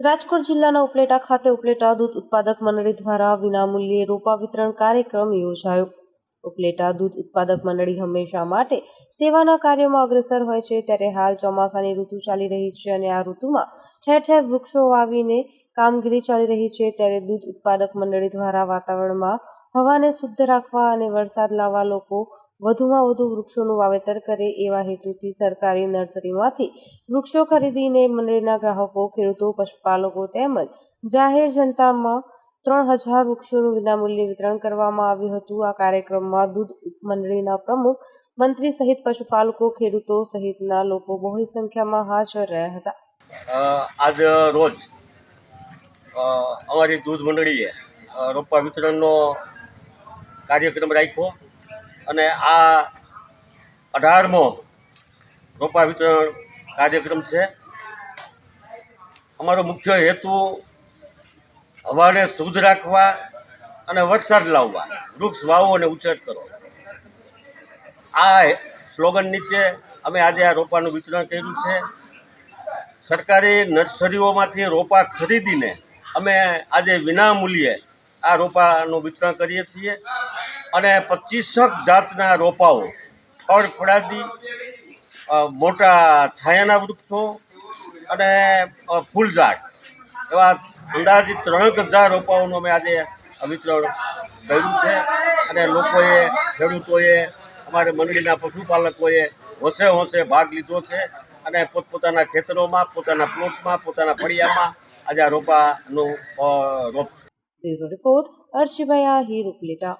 રાજકોટ જિલ્લાના ઉપલેટા ખાતે ઉપલેટા દૂધ ઉત્પાદક મંડળી દ્વારા વિનામૂલ્યે રોપા વિતરણ કાર્યક્રમ યોજાયો. ઉપલેટા દૂધ ઉત્પાદક મંડળી હંમેશા માટે સેવાના કાર્યોમાં અગ્રેસર હોય છે. ત્યારે હાલ ચોમાસાની ઋતુ ચાલી રહી છે અને આ ઋતુમાં ઠેર ઠેર વૃક્ષો વાવીને કામગીરી ચાલી રહી છે. ત્યારે દૂધ ઉત્પાદક મંડળી દ્વારા વાતાવરણમાં હવાને શુદ્ધ રાખવા અને વરસાદ લાવવા લોકો વધુમાં વધુ વૃક્ષોનું વાવેતર કરે એવા હેતુથી સરકારી નર્સરીમાંથી વૃક્ષો ખરીદીને મંડળીના ગ્રાહકો, ખેડૂતો, પશુપાલકો તેમજ જાહેર જનતામાં ત્રણ હજાર વૃક્ષોનું વિનામૂલ્યે વિતરણ કરવામાં આવ્યું હતું. આ કાર્યક્રમમાં દૂધ મંડળીના પ્રમુખ, મંત્રી સહિત પશુપાલકો, ખેડૂતો સહિતના લોકો બહોળી સંખ્યામાં હાજર રહ્યા હતા. આજ રોજ અમારી દૂધ મંડળીએ રોપા વિતરણનો કાર્યક્રમ રાખ્યો. અને આ અઢારમો રોપા વિતરણ કાર્યક્રમ છે. અમારો મુખ્ય હેતુ હવાને શુદ્ધ રાખવા અને વરસાદ લાવવા, વૃક્ષ વાવો અને ઉછેર કરો આ સ્લોગન નીચે અમે આજે આ રોપાનું વિતરણ કર્યું છે. સરકારી નર્સરીઓમાંથી રોપા ખરીદીને અમે આજે વિનામૂલ્યે આ રોપાનું વિતરણ કરીએ છીએ. અને પચીસક જાતના રોપાઓ, ફળ ફળાદી મોટા છાયાના વૃક્ષો અને ફૂલઝાડ. એવા અંદાજે ત્રણ હજાર રોપાઓનું અમે આજે વિતરણ કર્યું છે અને લોકોએ, ખેડૂતોએ, અમારે મંડળીના પશુપાલકોએ હોંશે હોંશે ભાગ લીધો છે અને પોતપોતાના ખેતરોમાં, પોતાના પ્લોટમાં, પોતાના ફળિયામાં આજે આ રોપાનું રોપ રિપોર્ટ અર્શિભાઈ આહિર, ઉપલેટા.